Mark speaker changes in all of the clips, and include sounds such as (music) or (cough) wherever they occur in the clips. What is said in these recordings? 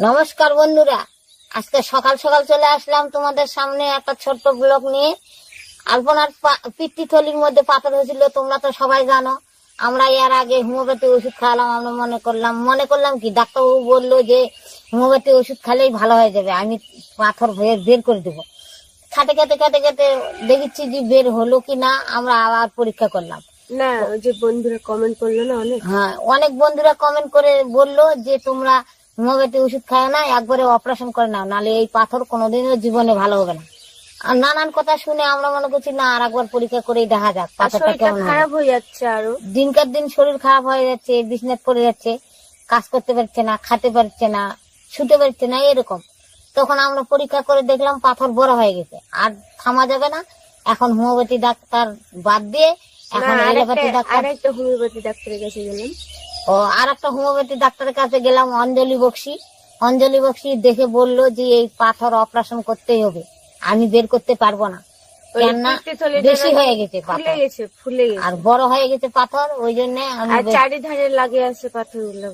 Speaker 1: নমস্কার বন্ধুরা। আজকে সকাল সকাল চলে আসলাম তোমাদের সামনে একটা ছোট্ট ব্লগ নিয়ে। আলপনার পা- পিত্তিথলির মধ্যে পাথর হয়েছিল, তোমরা তো সবাই জানো। আমরা এর আগে হোমিওপ্যাথি ওষুধ খাওয়ালাম, আমরা মনে করলাম মনে করলাম কি, ডাক্তারবাবু বলল যে হোমিওপ্যাথি ওষুধ খেলেই ভালো হয়ে যাবে, আমি পাথর হয়ে বের করে দেবো। খাটে খাটে খাটে খাটে দেখেছি যে বের হলো কি না আমরা আবার পরীক্ষা করলাম।
Speaker 2: না ওই যে বন্ধুরা কমেন্ট করল না অনেক?
Speaker 1: হ্যাঁ অনেক বন্ধুরা কমেন্ট করে বলল যে তোমরা হোমিওপ্যাথি ওষুধ খায় না একবারে অপারেশন করে নাও নাহলে এই পাথর কোনোদিনও জীবনে ভালো হবে না। আর নানান কথা শুনে আমরা মনে করছি না আর একবার পরীক্ষা করেই দেখা যাক পাথরটা কেমন
Speaker 2: খারাপ হয়ে যাচ্ছে আরও।
Speaker 1: দিনকার দিন শরীর খারাপ হয়ে যাচ্ছে বিছনাথ পড়ে যাচ্ছে কাজ করতে পারছে না খেতে পারছে না শুতে পারছে না এরকম। তখন আমরা পরীক্ষা করে দেখলাম পাথর বড় হয়ে গেছে। আর থামা যাবে না এখন হোমিওপ্যাথি ডাক্তার বাদ দিয়ে
Speaker 2: হোমিওপ্যাথি ডাক্তারের কাছে গেলাম।
Speaker 1: ও আর একটা হোমিওপ্যাথি ডাক্তারের কাছে গেলাম অঞ্জলি বক্সি। অঞ্জলি বক্সি দেখে বলল যে এই পাথর অপারেশন করতেই হবে। আমি বের করতে পারব না। বেশি হয়ে গেছে
Speaker 2: ফুলে গেছে ফুলে গেছে।
Speaker 1: আর বড় হয়ে গেছে পাথর ওই জন্য
Speaker 2: চারিধারে লাগে আছে পাথরগুলো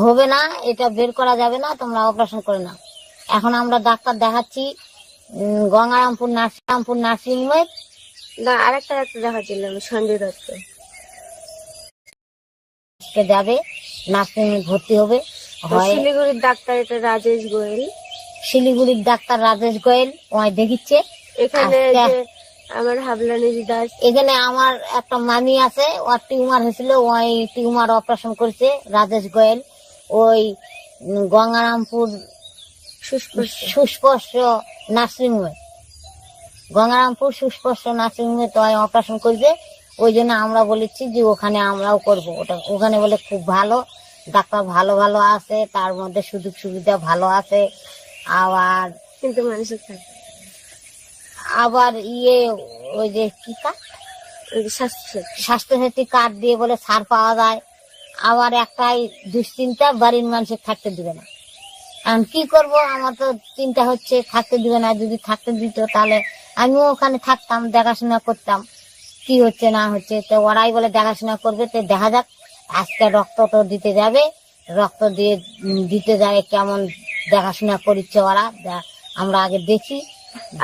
Speaker 1: হবে না এটা বের করা যাবে না তোমরা অপারেশন করে নাও। এখন আমরা ডাক্তার দেখাচ্ছি গঙ্গারামপুর নার্সিংরামপুর নার্সিং হোমে
Speaker 2: না আর একটা ডাক্তার দেখাচ্ছিলাম সঞ্জয় দত্ত।
Speaker 1: আজকে যাবে? নার্সিং হোমে ভর্তি হবে। হয়
Speaker 2: শিলিগুড়ির ডাক্তার এটা রাজেশ গোয়েল।
Speaker 1: শিলিগুড়ির ডাক্তার রাজেশ গোয়েল ওই দেখিচ্ছে।
Speaker 2: এখানে। যে আমার হাবলানি দাস।
Speaker 1: এখানে আমার একটা মামি আছে ওর টিউমার হয়েছিল ওই টিউমার অপারেশন করেছে রাজেশ গোয়েল। ওই গঙ্গারামপুর সুস্পর্শ নার্সিংহোমে। গঙ্গারামপুর সুস্পর্শ নার্সিংহোমে তো অপারেশন করবে। ওই জন্য আমরা বলেছি যে ওখানে আমরাও করব। ওটা ওখানে বলে খুব ভালো। ডাক্তার ভালো ভালো আছে তার মধ্যে সুযোগ সুবিধা ভালো আছে। আবার
Speaker 2: কিন্তু
Speaker 1: আবার ইয়ে ওই যে কি স্বাস্থ্যসাথী। কার্ড দিয়ে বলে ছাড় পাওয়া যায়। আবার একটাই দুশ্চিন্তা বাড়ির মানুষের থাকতে দিবে না। এখন কি করব? আমার তো চিন্তা হচ্ছে থাকতে দিবে না। যদি থাকতে দিত তাহলে আমিও ওখানে থাকতাম দেখাশোনা করতাম কি হচ্ছে না হচ্ছে। তো ওরাই বলে দেখাশোনা করবে তো দেখা যাক আজকে রক্ত তো দিতে যাবে রক্ত দিয়ে দিতে যায় কেমন দেখাশোনা করছে ওরা আমরা আগে দেখি।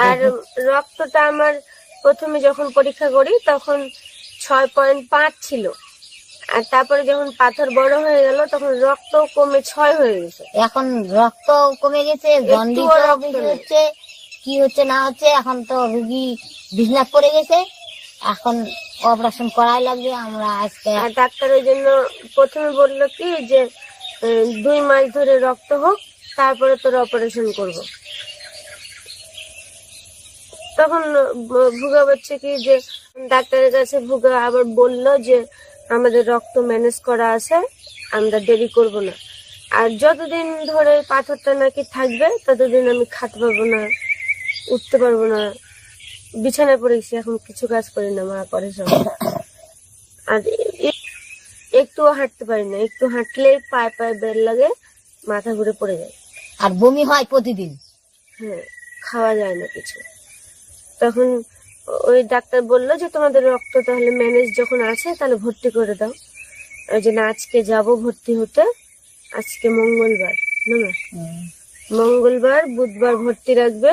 Speaker 2: আর রক্তটা আমার প্রথমে যখন পরীক্ষা করি তখন ছয় পয়েন্ট পাঁচ ছিল। আর তারপরে যখন পাথর বড় হয়ে গেল তখন রক্ত কমে ছয় হয়ে গেছে।
Speaker 1: এখন রক্ত কমে গেছে জন্ডিস হচ্ছে কি হচ্ছে না হচ্ছে, এখন তো রুগী বিছনাথ পড়ে গেছে। এখন অপারেশন করাই লাগবে, আমরা আজকে
Speaker 2: আর ডাক্তার ওই জন্য প্রথমে বলল কি যে দুই মাস ধরে রক্ত হোক, তারপরে তোর অপারেশন করব। তখন ভুগা বলছে কি যে, ডাক্তারের কাছে ভুগা আবার বলল যে, আমাদের রক্ত ম্যানেজ করা আছে, আমরা দেরি করব না। আর যতদিন ধরে পাথরটা নাকি থাকবে, ততদিন আমি খাতে পারব না। উঠতে পারব না। বিছানায় পড়ে গেছি এখন কিছু কাজ করি না মা করে সব। আর একটুও হাঁটতে পারি না একটু হাঁটলেই পায়ে পায়ে বের লাগে মাথা ঘুরে পড়ে যায়।
Speaker 1: আর বমি হয় প্রতিদিন?
Speaker 2: হ্যাঁ খাওয়া যায় না কিছু। তখন ওই ডাক্তার বলল যে তোমাদের রক্ত তাহলে ম্যানেজ যখন আছে তাহলে ভর্তি করে দাও। ওই জন্য আজকে যাব ভর্তি হতে আজকে মঙ্গলবার না মঙ্গলবার বুধবার ভর্তি রাখবে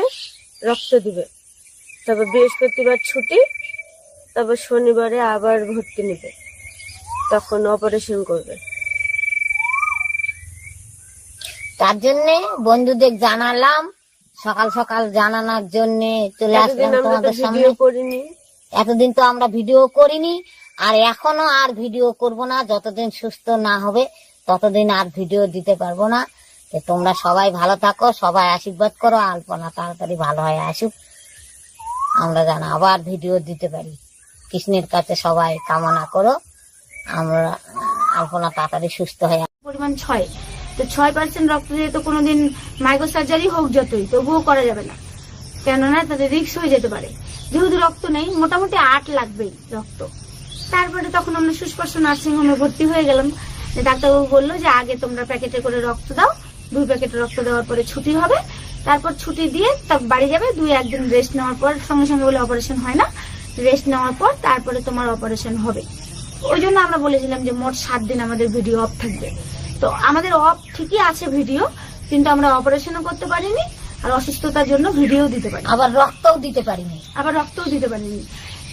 Speaker 2: রক্ত দিবে। তারপর বৃহস্পতিবার ছুটি তারপর শনিবারে আবার ভর্তি নেবে। তখন অপারেশন করবে।
Speaker 1: তার জন্য বন্ধুদের জানালাম সকাল সকাল জানানোর জন্য চলে
Speaker 2: এতদিন
Speaker 1: আসলাম
Speaker 2: তো
Speaker 1: তোমাদের সামনে।
Speaker 2: করিনি।
Speaker 1: এতদিন তো আমরা ভিডিও করিনি আর এখনও আর ভিডিও করব না। যতদিন সুস্থ না হবে ততদিন আর ভিডিও দিতে পারব না। তোমরা সবাই ভালো থাকো, সবাই আশীর্বাদ করো, আলপনা তাড়াতাড়ি ভালো হয়ে আসুক। আমরা যেন আবার ভিডিও দিতে পারি। কৃষ্ণের কাছে সবাই কামনা করো। আমরা, আলপনা তাড়াতাড়ি সুস্থ হয়ে
Speaker 3: পরিমাণ ছয়। তো ছয় পার্সেন্ট রক্ত দিয়ে তো কোনোদিন মাইক্রো সার্জারি হোক যতই, তবুও করা যাবে না। কেননা তাদের রিক্স হয়ে যেতে পারে। যেহেতু রক্ত নেই, মোটামুটি আট লাগবেই রক্ত। তারপরে তখন আমরা সুস্পর্শ নার্সিং হোমে ভর্তি হয়ে গেলাম। ডাক্তারবাবু বলল যে আগে তোমরা প্যাকেটে করে রক্ত দাও দুই প্যাকেটে রক্ত দেওয়ার পরে ছুটি হবে। তারপর ছুটি দিয়ে তার বাড়ি যাবে দুই একদিন রেস্ট নেওয়ার পর সঙ্গে সঙ্গে বলে অপারেশন হয় না। রেস্ট নেওয়ার পর তারপরে তোমার অপারেশন হবে। ওই জন্য আমরা বলেছিলাম যে মোট সাত দিন আমাদের ভিডিও অফ থাকবে। তো আমাদের অফ ঠিকই আছে ভিডিও কিন্তু আমরা অপারেশনও করতে পারিনি আর অসুস্থতার জন্য ভিডিও দিতে পারি
Speaker 1: আবার রক্তও দিতে পারিনি।
Speaker 3: আবার রক্তও দিতে পারিনি।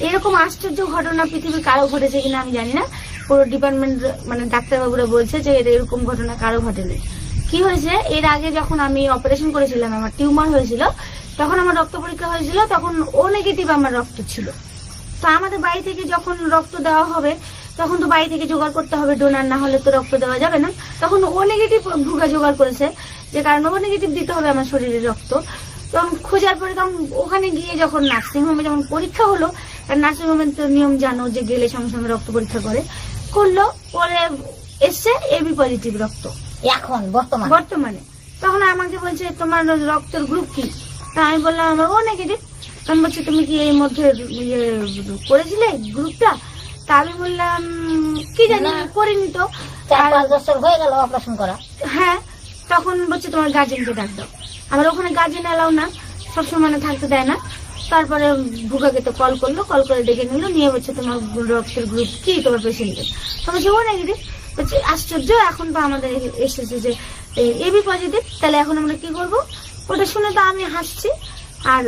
Speaker 3: এরকম আশ্চর্য ঘটনা পৃথিবীর কারও ঘটেছে কিনা আমি জানি না। পুরো ডিপার্টমেন্ট মানে ডাক্তারবাবুরা বলছে যে এর এরকম ঘটনা কারও ঘটেনি। কি হয়েছে? এর আগে যখন আমি অপারেশন করেছিলাম, আমার টিউমার হয়েছিল, তখন আমার রক্ত পরীক্ষা হয়েছিল, তখন ও নেগেটিভ আমার রক্ত ছিল। তো আমাদের বাড়ি থেকে যখন রক্ত দেওয়া হবে, তখন তো বাড়ি থেকে জোগাড় করতে হবে ডোনার না হলে তো রক্ত দেওয়া যাবে না। তখন ও নেগেটিভ ভুগা জোগাড় করেছে, যে কারণ ও নেগেটিভ দিতে হবে আমার শরীরে রক্ত। তখন খোঁজার পরে তখন ওখানে গিয়ে যখন নার্সিং হোমে যখন পরীক্ষা হলো, আর নার্সিং হোমের তো নিয়ম জানো যে গেলে সঙ্গে সঙ্গে রক্ত পরীক্ষা করে। করল, পরে এসছে এবি পজিটিভ রক্ত।
Speaker 1: এখন বর্তমান।
Speaker 3: বর্তমানে। তখন আমাকে বলছে তোমার রক্তের গ্রুপ কি? তা আমি বললাম আমার ও নেগেটিভ তখন বলছে তুমি কি এর মধ্যে ইয়ে করেছিলে গ্রুপটা তা আমি বললাম কি জানি করিনি তো।
Speaker 1: চার পাঁচ বছর হয়ে গেল অপারেশন করা।
Speaker 3: হ্যাঁ তখন বলছে তোমার গার্জেনকে ডাক দাও। আমার ওখানে গার্জেন এলাও না সবসময় মানে থাকতে দেয় না। তারপরে ভুগাকে তো কল করল কল করে ডেকে নিল নিয়ে বলছে তোমার রক্তের গ্রুপ কি? তোমার পেশেন্টের তো বলছে ও নেগেটিভ আশ্চর্য, এখন তো আমাদের এসেছে যে এবি পজিটিভ তাহলে এখন আমরা কি করব? ওটা শুনে তো আমি হাসছি, আর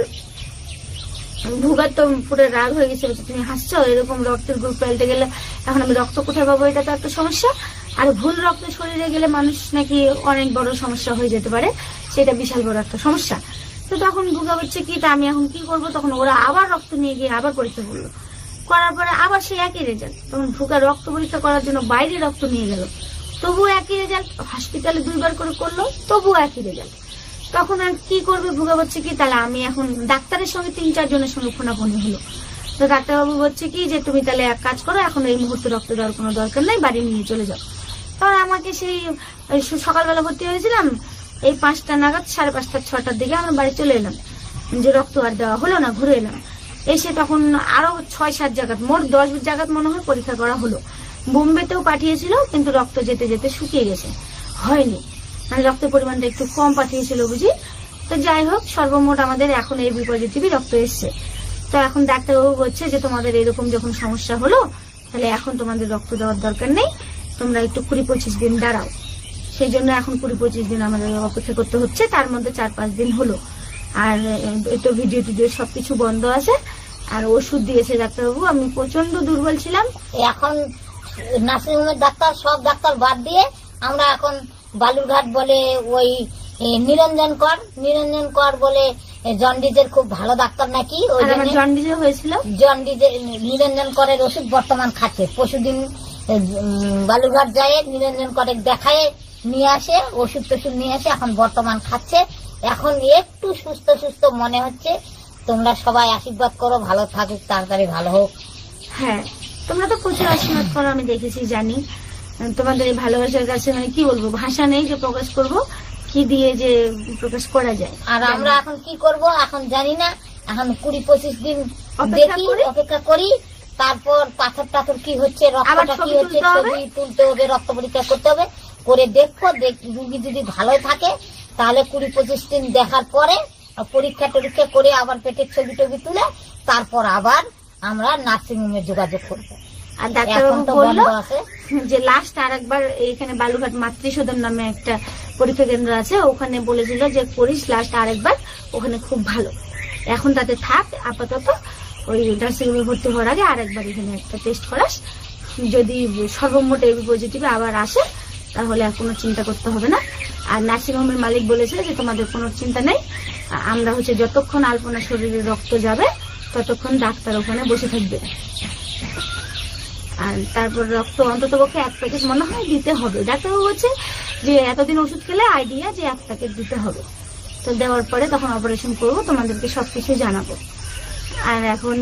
Speaker 3: ভুগার তো পুরো রাগ হয়ে গেছে তুমি হাসছো? এরকম রক্তের গ্রুপ ফেলতে গেলে এখন আমি রক্ত কোথায় পাবো? এটা তো একটা সমস্যা। আর ভুল রক্ত শরীরে গেলে মানুষ নাকি অনেক বড় সমস্যা হয়ে যেতে পারে, সেটা বিশাল বড় একটা সমস্যা। তো তখন ভুগা হচ্ছে কি তা আমি এখন কি করব? তখন ওরা আবার রক্ত নিয়ে গিয়ে আবার পরীক্ষা করল। করার পরে আবার সেই একই রেজাল্ট তখন ভুগা রক্ত পরীক্ষা করার জন্য বাইরে রক্ত নিয়ে গেল। তবুও একই রেজাল্ট হসপিটালে দুইবার করে করল, তবুও একই রেজাল্ট তখন আর কি করবে ভুগা বলছে কি, তাহলে আমি এখন ডাক্তারের সঙ্গে তিন চারজনের সঙ্গে ফোনাফোনি হলো। তো ডাক্তারবাবু বলছে কি, যে তুমি তাহলে এক কাজ করো, এখন এই মুহূর্তে রক্ত দেওয়ার কোনো দরকার নাই, বাড়ি নিয়ে চলে যাও। তখন আমাকে সেই সকালবেলা ভর্তি হয়েছিলাম, এই পাঁচটা নাগাদ সাড়ে পাঁচটা, ছটার দিকে আমরা বাড়ি চলে এলাম। যে রক্ত আর দেওয়া হলো না, ঘুরে এলাম। এসে তখন আরও ছয়, সাত জায়গাত, মোট দশ জায়গাত মনে হয় পরীক্ষা করা হলো। বোম্বেতেও পাঠিয়েছিল, কিন্তু রক্ত যেতে যেতে শুকিয়ে গেছে। হয়নি। মানে রক্তের পরিমাণটা একটু কম পাঠিয়েছিল বুঝি। তো যাই হোক, সর্বমোট আমাদের এখন এই পজিটিভই রক্ত এসছে। তো এখন ডাক্তারবাবু বলছে যে, তোমাদের এরকম যখন সমস্যা হলো, তাহলে এখন তোমাদের রক্ত দেওয়ার দরকার নেই। তোমরা একটু কুড়ি, পঁচিশ দিন দাঁড়াও। সেই জন্য এখন কুড়ি, পঁচিশ দিন আমাদের অপেক্ষা করতে হচ্ছে। তার মধ্যে চার, পাঁচ দিন হলো। আর একটু ভিডিও টিডিও সবকিছু বন্ধ আছে আর ওষুধ দিয়েছে ডাক্তারবাবু। আমি প্রচণ্ড দুর্বল ছিলাম।
Speaker 1: এখন নার্সিংহোমের ডাক্তার সব ডাক্তার বাদ দিয়ে আমরা এখন বালুরঘাট বলে ওই নিরঞ্জন কর নিরঞ্জন কর বলে এ, জন্ডিসের খুব ভালো ডাক্তার নাকি? ওই
Speaker 3: জন্ডিসে হয়েছিল।
Speaker 1: জন্ডিসের নিরঞ্জন করের ওষুধ বর্তমান খাচ্ছে। পরশুদিন এ, বালুরঘাট যায় নিরঞ্জন করে দেখায় নিয়ে আসে ওষুধ টষুধ নিয়ে আসে এখন বর্তমান খাচ্ছে। এখন একটু সুস্থ সুস্থ মনে হচ্ছে। তোমরা সবাই আশীর্বাদ করো ভালো থাকুক তাড়াতাড়ি ভালো হোক।
Speaker 3: হ্যাঁ তোমরা তো প্রচুর আশীর্বাদ করো আমি দেখেছি জানি। তোমাদের এই ভালোবাসার কাছে মানে কি বলব ভাষা নেই যে প্রকাশ করব কি দিয়ে যে প্রকাশ করা যায়।
Speaker 1: আর আমরা এখন কি করব এখন জানি না। এখন কুড়ি পঁচিশ দিন
Speaker 3: অপেক্ষা
Speaker 1: দেখি
Speaker 3: করি।
Speaker 1: অপেক্ষা করি। তারপর পাথর টাথর কি হচ্ছে রক্তটা কি হচ্ছে
Speaker 3: তুলতে হবে?
Speaker 1: ছবি তুলতে হবে রক্ত পরীক্ষা করতে হবে। করে দেখব দেখ রুগী যদি ভালো থাকে তাহলে কুড়ি পঁচিশ দিন দেখার পরে পরীক্ষা টরীক্ষা করে আবার পেটের ছবি টবি তুলে তারপর আবার আমরা নার্সিং হোমে যোগাযোগ করব।
Speaker 3: আর ডাক্তারবাবু বলল যে লাস্ট আর একবার এখানে বালুঘাট মাতৃসদন নামে একটা পরীক্ষা কেন্দ্র আছে ওখানে বলেছিল যে করিস লাস্ট আর একবার ওখানে খুব ভালো। এখন তাতে থাক আপাতত ওই নার্সিং হোমে ভর্তি হওয়ার আগে আর একবার এখানে একটা টেস্ট করাস। যদি সর্বমোট এবি পজিটিভ আবার আসে তাহলে আর কোনো চিন্তা করতে হবে না। আর নার্সিং হোমের মালিক বলেছে যে তোমাদের কোনো চিন্তা নেই। আমরা হচ্ছে যতক্ষণ আলপনা শরীরে রক্ত যাবে, ততক্ষণ ডাক্তার ওখানে বসে থাকবে। আর তারপর রক্ত অন্তত পক্ষে এক প্যাকেট মনে হয় দিতে হবে। ডাক্তারবাবু বলছে যে এতদিন ওষুধ খেলে আইডিয়া যে এক প্যাকেট দিতে হবে। তো দেওয়ার পরে তখন অপারেশন করব, তোমাদেরকে সবকিছু জানাব। আর এখন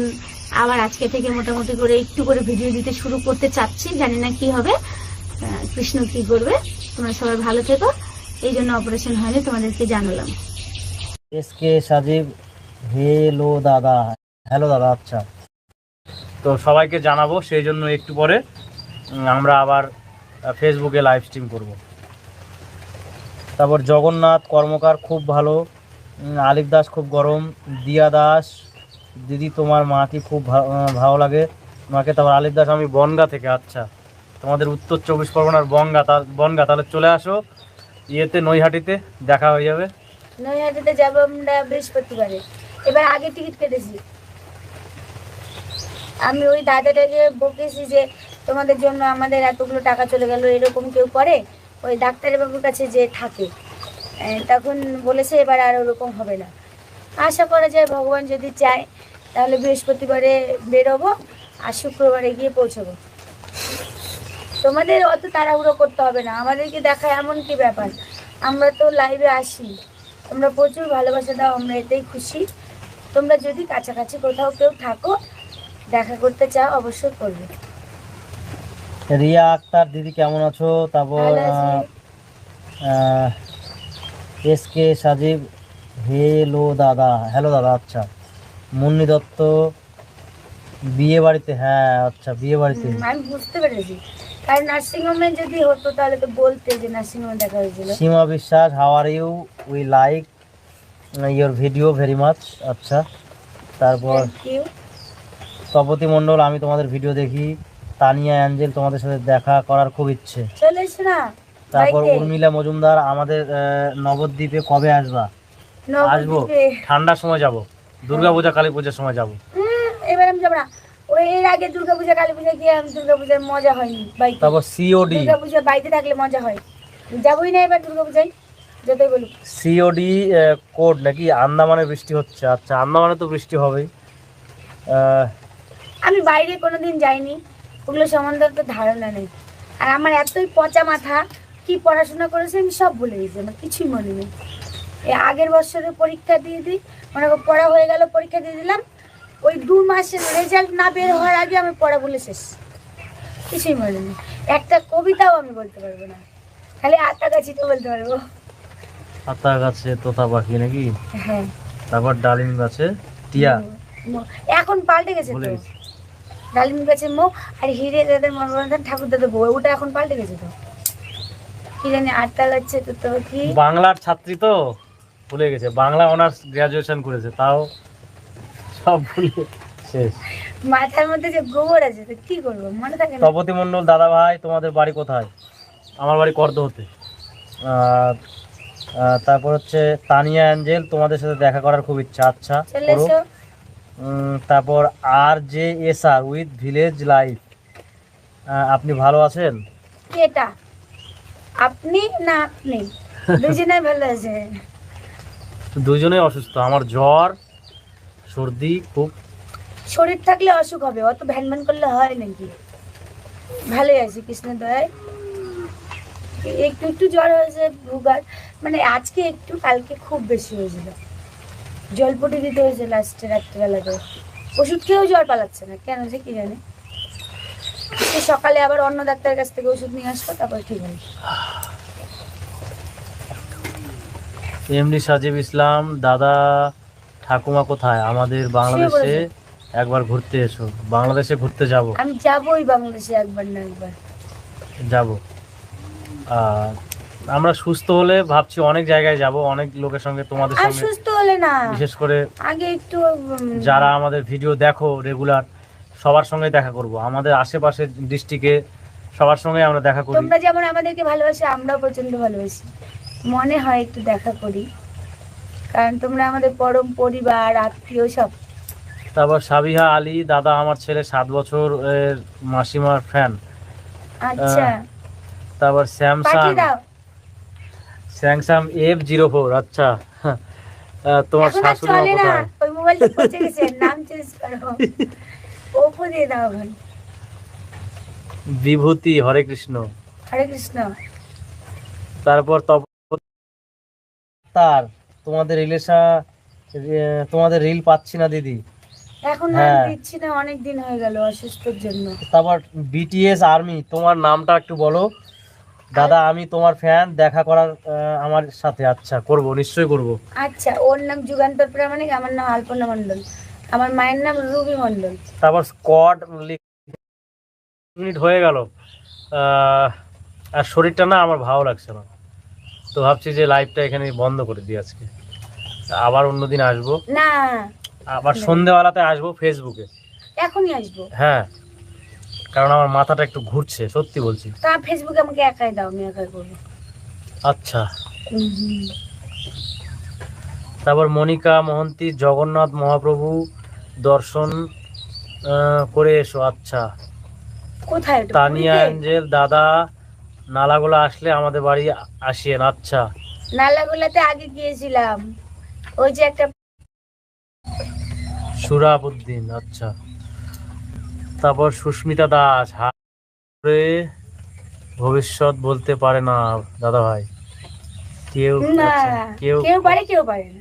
Speaker 3: আবার আজকে থেকে মোটামুটি করে একটু করে ভিডিও দিতে শুরু করতে চাচ্ছি, জানি না কি হবে। কৃষ্ণ কি করবে? তোমরা সবাই ভালো থেকো। এই জন্য অপারেশন হয়নি, তোমাদেরকে জানালাম।
Speaker 4: এসকে সাজিব হেলো দাদা হ্যালো দাদা আচ্ছা। তো সবাইকে জানাব, সেই জন্য একটু পরে আমরা আবার ফেসবুকে লাইভ স্ট্রিম করব। তারপর জগন্নাথ কর্মকার খুব ভালো আলিফ দাস খুব গরম, দিয়া দাস, দিদি তোমার মাকে খুব ভালো লাগে। মাকে তারপর আলিফ দাস, আমি বনগা থেকে আচ্ছা। তোমাদের উত্তর চব্বিশ পরগনার বনগা বনগা, তাহলে চলে আসো। ইয়েতে, নৈহাটিতে দেখা হয়ে যাবে।
Speaker 3: নৈহাটিতে যাব আমরা বৃহস্পতিবারে। এবার আগে টিকিট কেটেছি। আমি ওই দাদাটাকে বকেছি যে, তোমাদের জন্য আমাদের এতগুলো টাকা চলে গেল, এরকম কেউ করে? ওই ডাক্তারের বাবুর কাছে যে থাকে। তখন বলেছে, এবার আর ওরকম হবে না। আশা করা যায় ভগবান যদি চায়, তাহলে বৃহস্পতিবারে বেরোবো আর শুক্রবারে গিয়ে পৌঁছবো। তোমাদের অত তাড়াহুড়ো করতে হবে না। আমাদেরকে দেখা এমন কি ব্যাপার? আমরা তো লাইভে আসি। তোমরা প্রচুর ভালোবাসা দাও আমরা এতেই খুশি। তোমরা যদি কাছাকাছি কোথাও কেউ থাকো দেখা করতে চাও অবশ্যই করবে।
Speaker 4: রিয়া আক্তার দিদি কেমন আছো? তারপর এস কে সাজিব হেলো দাদা হ্যালো দাদা আচ্ছা। মুন্নি দত্ত বিয়ে বাড়িতে হ্যাঁ আচ্ছা বিয়ে বাড়িতে।
Speaker 3: আমি বুঝতে পেরেছি। কারণ নার্সিংহোমে যদি হতো তাহলে তো বলতে যে নার্সিংহোমে দেখা হয়েছিল।
Speaker 4: Seema Biswas how are you we like your video very much আচ্ছা তারপর তপতি মণ্ডল আমি তোমাদের ভিডিও দেখি। তানিয়া অ্যাঞ্জেল তোমাদের সাথে দেখা করার খুব ইচ্ছে।
Speaker 3: না
Speaker 4: তারপর উর্মিলা মজুমদার আমাদের নবদ্বীপে কবে আসবা? আসব। ঠান্ডার সময় যাব। দুর্গাপূজা কালী পূজার সময় যাব।
Speaker 3: এবার আমি যাব না। ওই এর আগে দুর্গাপূজা কালী পূজা গিয়ে আমি দুর্গাপূজার মজা হয়নি বাড়িতে।
Speaker 4: তারপর সিওডি
Speaker 3: দুর্গাপূজা বাড়িতে থাকলে মজা হয়। যাবোই না এবার দুর্গাপূজায় যতই বলুক।
Speaker 4: সিওডি কোড নাকি? আন্দামানে বৃষ্টি হচ্ছে। আচ্ছা আন্দামানে তো বৃষ্টি হবেই।
Speaker 3: আমি বাইরে কোনোদিন যাইনি। ওগুলো সম্বন্ধে তো ধারণা নেই। আর আমার এতই পচা মাথা কি পড়াশোনা করেছে আমি সব ভুলে গেছি আমার কিছুই মনে নেই। আগের বছরে পরীক্ষা দিয়ে দিই মনে পড়া হয়ে গেল পরীক্ষা দিয়ে দিলাম ওই দু মাসের রেজাল্ট না বের হওয়ার আগে আমি পড়া বলে শেষ। কিছুই মনে নেই। একটা কবিতাও আমি বলতে পারব না। খালি আটা গাছিতে বলতে পারব।
Speaker 4: আতা গাছে তোতা পাখি নাকি?
Speaker 3: হ্যাঁ।
Speaker 4: তারপর ডালিম গাছে টিয়া।
Speaker 3: এখন পাল্টে গেছে তো।
Speaker 4: গেছি
Speaker 3: ডালিম গাছের মো আর হিরে দাদের মনোরঞ্জন ঠাকুর দাদের বউ ওটা এখন পাল্টে গেছে তো। কি জানি আটটা লাগছে তো তো কি?
Speaker 4: বাংলার ছাত্রী তো। ভুলে গেছে। বাংলা অনার্স গ্রাজুয়েশন করেছে তাও সব ভুলে শেষ।
Speaker 3: মাথার মধ্যে যে গোবর আছে তো কি করব? মনে থাকে না।
Speaker 4: তপতি মণ্ডল দাদা ভাই তোমাদের বাড়ি কোথায়? আমার বাড়ি করদ হতে আর তারপর হচ্ছে তানিয়া অ্যাঞ্জেল তোমাদের সাথে দেখা করার খুব ইচ্ছা। আচ্ছা করো। তারপর আর J S R with village life. আপনি ভালো আছেন?
Speaker 3: এটা। আপনি না আপনি? (laughs) দুজনে ভালো
Speaker 4: দুজনেই অসুস্থ। আমার জ্বর সর্দি খুব।
Speaker 3: শরীর থাকলে অসুখ হবে অত ভ্যান ভ্যান করলে হয় নাকি? ভালোই আছে কৃষ্ণ দয়ায়। একটু একটু জ্বর হয়েছে ভুগার। মানে আজকে একটু কালকে খুব বেশি হয়েছিল। জলপটি দিতে হয়েছে লাস্টে রাত্রিবেলাতে ওষুধ খেয়েও জ্বর পালাচ্ছে না কেন যে কি জানে। সকালে আবার অন্য ডাক্তারের কাছ থেকে ওষুধ নিয়ে আসব তারপর ঠিক হবে।
Speaker 4: এমনি সাজিব ইসলাম দাদা ঠাকুমা কোথায়? আমাদের বাংলাদেশে একবার ঘুরতে এসো। বাংলাদেশে ঘুরতে যাব।
Speaker 3: আমি যাবোই বাংলাদেশে একবার না একবার।
Speaker 4: যাব। আমরা সুস্থ হলে ভাবছি অনেক জায়গায় যাব অনেক লোকের সঙ্গে তোমাদের সঙ্গে।
Speaker 3: সুস্থ হলে না।
Speaker 4: বিশেষ করে
Speaker 3: আগে একটু
Speaker 4: যারা আমাদের ভিডিও দেখো রেগুলার সবার সঙ্গে দেখা করব। আমাদের আশেপাশের ডিস্ট্রিক্টে সবার সঙ্গে আমরা দেখা করি।
Speaker 3: তোমরা যেমন আমাদেরকে ভালোবাসো আমরাও প্রচণ্ড ভালোবাসি। মনে হয় একটু দেখা করি। কারণ তোমরা আমাদের পরম পরিবার আত্মীয় সব।
Speaker 4: তারপর সাবিহা আলী দাদা আমার ছেলে সাত বছর এর মাসিমার ফ্যান
Speaker 3: আচ্ছা।
Speaker 4: তারপর Samsung. Samsung F zero four আচ্ছা। তোমার
Speaker 3: এখন
Speaker 4: শাশুড়ি কোথায়?
Speaker 3: ওই মোবাইলটা পচে গেছে। নাম চেঞ্জ করো। ওপো দিয়ে দাও
Speaker 4: বিভূতি হরে কৃষ্ণ।
Speaker 3: হরে কৃষ্ণ।
Speaker 4: তারপর তপ- তার তোমাদের রিলেশা তোমাদের রিল পাচ্ছি না দিদি।
Speaker 3: এখন আর
Speaker 4: হ্যাঁ।
Speaker 3: দিচ্ছি না অনেক দিন হয়ে গেল অসুস্থর জন্য।
Speaker 4: তারপর বিটিএস আর্মি তোমার নামটা একটু বলো। দাদা আমি তোমার ফ্যান দেখা করার আমার সাথে। আচ্ছা করব নিশ্চয়ই করব।
Speaker 3: আচ্ছা ওর নাম যুগান্তর প্রামাণিক আমার নাম আলপনা মণ্ডল। আমার মায়ের নাম রুবি মণ্ডল।
Speaker 4: তারপর স্কোয়াড মিনিট হয়ে গেল। আর শরীরটা না আমার ভালো লাগছে না। তো ভাবছি যে লাইভটা এখানে বন্ধ করে দিই আজকে। আবার অন্যদিন আসব।
Speaker 3: না।
Speaker 4: আবার সন্ধেবেলাতে আসব ফেসবুকে
Speaker 3: এখনই আসব।
Speaker 4: হ্যাঁ। কারণ আমার মাথাটা একটু ঘুরছে সত্যি বলছি।
Speaker 3: তা ফেসবুকে আমাকে একাই দাও আমি একাই করব।
Speaker 4: আচ্ছা। তারপর মনিকা মহন্তি জগন্নাথ মহাপ্রভু দর্শন করে এসো আচ্ছা।
Speaker 3: কোথায়
Speaker 4: তানিয়া? অ্যাঞ্জেল দাদা নালাগোলা আসলে আমাদের বাড়ি আসিয়েন আচ্ছা।
Speaker 3: নালাগোলাতে আগে গিয়েছিলাম। ওই যে একটা
Speaker 4: সুরাবুদ্দিন আচ্ছা। তারপর সুস্মিতা দাস হারে ভবিষ্যৎ বলতে পারে না দাদা ভাই কেউ আচ্ছা, কেউ
Speaker 3: কেউ পারে কেউ পারে না।